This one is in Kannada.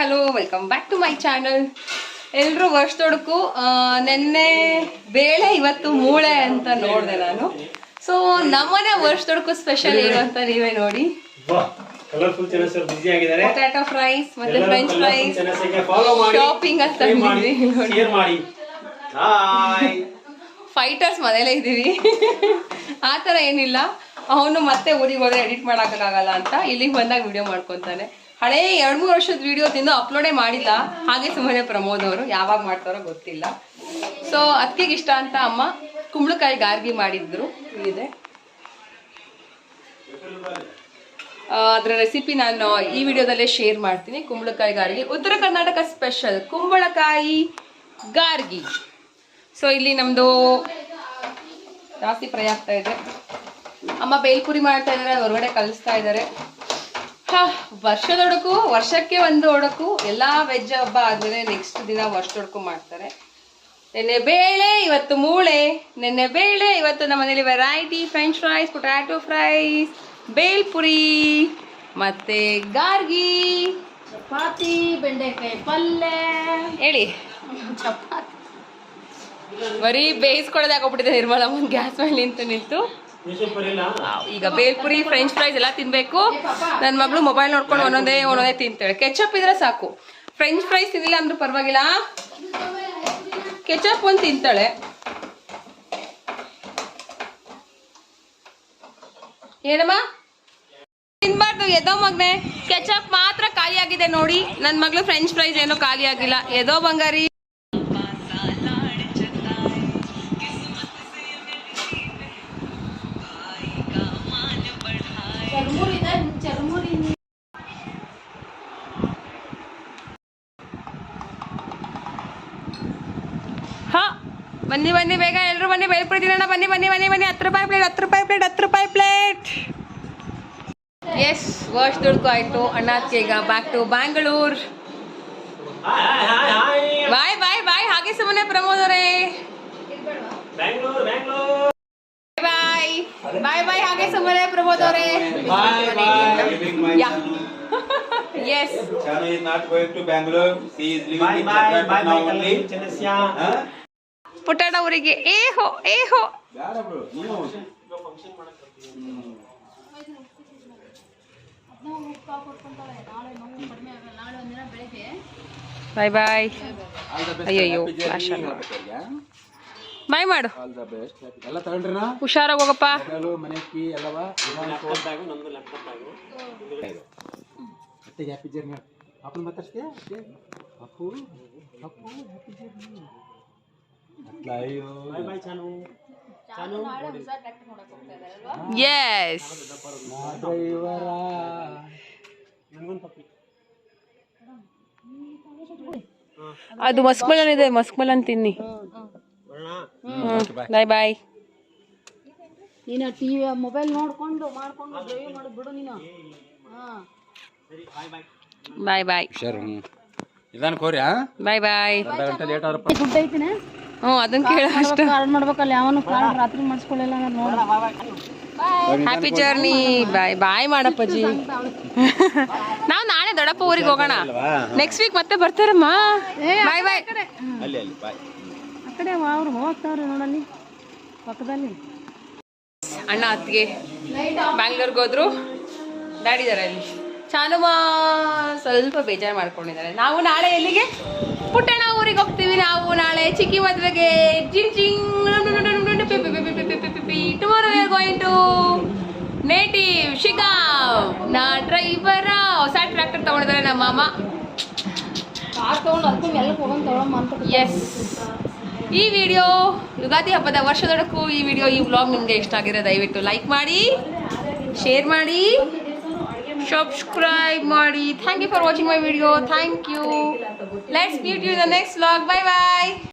Hello welcome back to my channel ಎಲ್ಲರೂ ವರ್ಷದೊಡಕು ನಿನ್ನೆ ಬೇಳೆ ಇವತ್ತು ಮೂಳೆ ಅಂತ ನೋಡಿದೆ ನಾನು. ಸೊ ನಮ್ಮನೆ ವರ್ಷದೊಡಕು ಸ್ಪೆಷಲ್ ಏನು ಅಂತ ನೀವೇ ನೋಡಿ. ಪೊಟ್ಯಾಟೊ ಫ್ರೈಸ್ ಮತ್ತೆ ಫ್ರೆಂಚ್ ಫ್ರೈಸ್ ಶಾಪಿಂಗ್ ಅಂತ ಫೈಟರ್ಸ್ ಮನೇಲೇ ಇದ್ದೀವಿ. ಆ ಥರ ಏನಿಲ್ಲ. ಅವನು ಮತ್ತೆ ಊರಿಗೆ ಹೋದ್ರೆ ಎಡಿಟ್ ಮಾಡೋಕ್ಕಾಗಲ್ಲ ಅಂತ ಇಲ್ಲಿಗೆ ಬಂದಾಗ ವಿಡಿಯೋ ಮಾಡ್ಕೊತಾನೆ. ಹಳೇ ಎರಡು ಮೂರು ವರ್ಷದ ವಿಡಿಯೋದಿಂದ ಅಪ್ಲೋಡೇ ಮಾಡಿಲ್ಲ. ಹಾಗೆ ಸುಮ್ಮನೆ ಪ್ರಮೋದ್ ಅವರು ಯಾವಾಗ ಮಾಡ್ತಾರೋ ಗೊತ್ತಿಲ್ಲ. ಸೊ ಅದಕ್ಕೆ ಇಷ್ಟ ಅಂತ ಅಮ್ಮ ಕುಂಬಳಕಾಯಿ ಗಾರ್ಗಿ ಮಾಡಿದ್ರು. ಇದೆ. ಅದರ ರೆಸಿಪಿ ನಾನು ಈ ವಿಡಿಯೋದಲ್ಲೇ ಶೇರ್ ಮಾಡ್ತೀನಿ. ಕುಂಬಳಕಾಯಿ ಗಾರ್ಗಿ. ಉತ್ತರ ಕರ್ನಾಟಕ ಸ್ಪೆಷಲ್ ಕುಂಬಳಕಾಯಿ ಗಾರ್ಗಿ. ಸೊ ಇಲ್ಲಿ ನಮ್ಮದು ಜಾಸ್ತಿ ಪ್ರಯಾಗ್ತಾ ಇದೆ. ಅಮ್ಮ ಬೇಲ್ಪುರಿ ಮಾಡ್ತಾ ಇದ್ದಾರೆ ಹೊರಗಡೆ ಕಲಿಸ್ತಾ ಇದ್ದಾರೆ ವರ್ಷದೊಡಕು ವರ್ಷಕ್ಕೆ ಒಂದು ಒಡಕು ಎಲ್ಲ ವೆಜ್ ಹಬ್ಬ ಆದಮೇಲೆ ನೆಕ್ಸ್ಟ್ ದಿನ ವರ್ಷದೊಡಕು ಮಾಡ್ತಾರೆ. ನೆನ್ನೆ ಬೇಳೆ ಇವತ್ತು ಮೂಳೆ ನೆನ್ನೆ ಬೇಳೆ ಇವತ್ತು ನಮ್ಮ ಮನೇಲಿ variety French fries potato fries bhelpuri ಮತ್ತೆ ಗಾರ್ಗಿ ಚಪಾತಿ ಬೆಂಡೆಕಾಯಿ ಪಲ್ಯ ಹೇಳಿ. ಚಪಾತಿ. ಬರೀ ಬೇಯಿಸ್ಕೊಳ್ಳೋದೇ ಹಾಕೋಗ್ಬಿಟ್ಟಿದೆ ನಿರ್ಮಲಮ್ಮ ಗ್ಯಾಸ್ ಮೇಲೆ ನಿಂತು ನಿಂತು ಈಗ ಬೇಲ್ಪುರಿ ಫ್ರೆಂಚ್ ಫ್ರೈಸ್ ಎಲ್ಲ ತಿನ್ಬೇಕು. ನನ್ನ ಮಗಳು ಮೊಬೈಲ್ ನೋಡ್ಕೊಂಡು ಒಂದೊಂದೇ ಒಂದೊಂದೇ ತಿಂತಾಳೆ. ಕೆಚಪ್ ಇದ್ರೆ ಸಾಕು. ಫ್ರೆಂಚ್ ಫ್ರೈಸ್ ತಿನ್ನಿಲ್ಲ ಅಂದ್ರೆ ಪರವಾಗಿಲ್ಲ. ಕೆಚಪ್ ಒಂದು ತಿಂತಾಳೆ. ಏನಮ್ಮ? ತಿನ್ಬಾರ್ದು, ಎದೋ ಮಗ್ನೆ. ಕೆಚಪ್ ಮಾತ್ರ ಖಾಲಿ ಆಗಿದೆ ನೋಡಿ. ನನ್ನ ಮಗಳು ಫ್ರೆಂಚ್ ಫ್ರೈಸ್ ಏನೋ ಖಾಲಿ ಆಗಿಲ್ಲ ಎದೋ ಬಂಗಾರಿ. ಬನ್ನಿ ಬನ್ನಿ ಬೇಗ ಎಲ್ಲರೂ ಬನ್ನಿ ಬೇಲ್ಪುರಿ ತಿನ್ನೋಣ ಬನ್ನಿ ಬನ್ನಿ ಬನ್ನಿ ಬನ್ನಿ ಹತ್ತು ರೂಪಾಯಿ ಪ್ಲೇಟ್ ಹತ್ತು ರೂಪಾಯಿ ಪ್ಲೇಟ್ ಹತ್ತು ರೂಪಾಯಿ ಪ್ಲೇಟ್ ಎಸ್ ವರ್ಷ ದುಡ್ಕು ಆಯ್ತು ಅಣ್ಣಾತ್ಗೆ ಈಗ back to Bangalore hi hi hi hi bye bye bye ಹಾಗೆ ಸುಮ್ಮನೆ ಪ್ರಮೋದ್ ಅವರೇ Bangalore Bangalore bye bye bye ಹಾಗೆ ಸುಮ್ಮನೆ ಪ್ರಮೋದ್ ಅವರೇ bye bye yeah yes Chanu is not going to Bangalore. She is living bye in bye bye Chhattisgarh now bye only. ಚೆನ್ನಸ್ಯ Huh? ಪುಟಾಣ ಊರಿಗೆ ಏ ಹೋ ಏ ಹೋ. ಬೇಡ bro, ನೀವು. ನಾಳೆ ನೋವು ಕಡಿಮೆ ಆಗಲ್ಲ ನಾಳೆ ಒಂದಿನ ಬೆಳಿಗ್ಗೆ ಬಾಯ್ ಬಾಯ್. ಅಯ್ಯಯ್ಯೋ? ಬಾಯ್ ಮಾಡು. ಹುಷಾರಾಗ ಹೋಗಪ್ಪ. ಹ್ಯಾಪಿ ಜರ್ನಿ ಅಪ್ಪನ ಮಾತಾಡ್ತೀಯ Appu Appu happy journey bye bye Chanu ಚಾನು ಎಸ್ ಡ್ರೈವರ ನನಗೊಂದು ಪಪ್ಪಿ ಅದು ಮಸ್ಕ್ಮಲನ್ ಇದೆ ಮಸ್ಕ್ಮಲನ್ ತಿನ್ನಿ. ಬಾಯ್ ಬಾಯ್ ನೀನು ಟಿವಿ ಮೊಬೈಲ್ ನೋಡ್ಕೊಂಡು ಮಾಡ್ಕೊಂಡು ಡ್ರೈವ್ ಮಾಡಿ ಬಿಡು ನೀನು. ಹಾ. ಸರಿ ಬಾಯ್ ಬಾಯ್ ಬಾಯ್ ಬಾಯ್ ಹುಷಾರು ನಿಧಾನ ಕೋರಿ ಬಾಯ್ ಬಾಯ್ ಅರ್ಧ ಲೇಟ್ ಆದ್ರ ದುಡ್ಡು ಐತಿನ? ಹ್ಞೂ ಅದನ್ನ ಕೇಳ ಅಷ್ಟು. ಕಾರ್ಡ್ ಮಾಡ್ಬೇಕಲ್ಲ ಯಾವನು ಕಾರ್ಡ್ ರಾತ್ರಿ ಮಾಡಿಸ್ಕೊಳ್ಳಿಲ್ಲ ನಾನು ನೋಡ. ಹ್ಯಾಪಿ ಜರ್ನಿ ಬಾಯ್ ಬಾಯ್ ಮಾಡಪ್ಪಾಜಿ. ನಾವು ನಾಳೆ ದೊಡ್ಡಪ್ಪ ಊರಿಗೆ ಹೋಗೋಣ. ನೆಕ್ಸ್ಟ್ ವೀಕ್ ಮತ್ತೆ ಬರ್ತಾರಮ್ಮ. ಬಾಯ್ ಬಾಯ್ ಅಲ್ಲಿ ಅಲ್ಲಿ ಬಾಯ್. ಆ ಕಡೆ ಅವ್ರು ಹೋಗ್ತಾವ್ರೆ ನೋಡಲ್ಲಿ ಪಕ್ಕದಲ್ಲಿ. ಅಣ್ಣ ಅತ್ತಿಗೆ ಬ್ಯಾಂಗ್ಳೂರ್ಗೆ ಹೋದ್ರು. ಡ್ಯಾಡಿದಾರೆ ಅಲ್ಲಿ. ಚಾನುಮ ಸ್ವಲ್ಪ ಬೇಜಾರು ಮಾಡ್ಕೊಂಡಿದ್ದಾರೆ. ನಾವು ನಾಳೆ ಎಲ್ಲಿಗೆ? ಪುಟ್ಟಣ್ಣ ಊರಿಗೆ ಹೋಗ್ತೀವಿ ನಾವು ನಾಳೆ ಚಿಕ್ಕಿ ಮದುವೆಗೆ. ಜಿಂಗ್ ಜಿಂಗ್. Tomorrow we are going to native Shiggaon ನಾ ಡ್ರೈವರ ಹೊಸ ಟ್ರ್ಯಾಕ್ಟರ್ ತಗೊಂಡಿದ್ದಾರೆ ನಮ್ಮ ಮಾಮ. ಎಸ್ ಈ ವಿಡಿಯೋ ಯುಗಾದಿ ಹಬ್ಬದ ವರ್ಷದೊಡಕ್ಕೂ ಈ ವಿಡಿಯೋ ಈ ವ್ಲಾಗ್ ನಿಮಗೆ ಇಷ್ಟ ಆಗಿರೋ ದಯವಿಟ್ಟು ಲೈಕ್ ಮಾಡಿ ಶೇರ್ ಮಾಡಿ. subscribe Mari. Thank you for watching my video. Thank you. Let's meet you in the next vlog. Bye bye.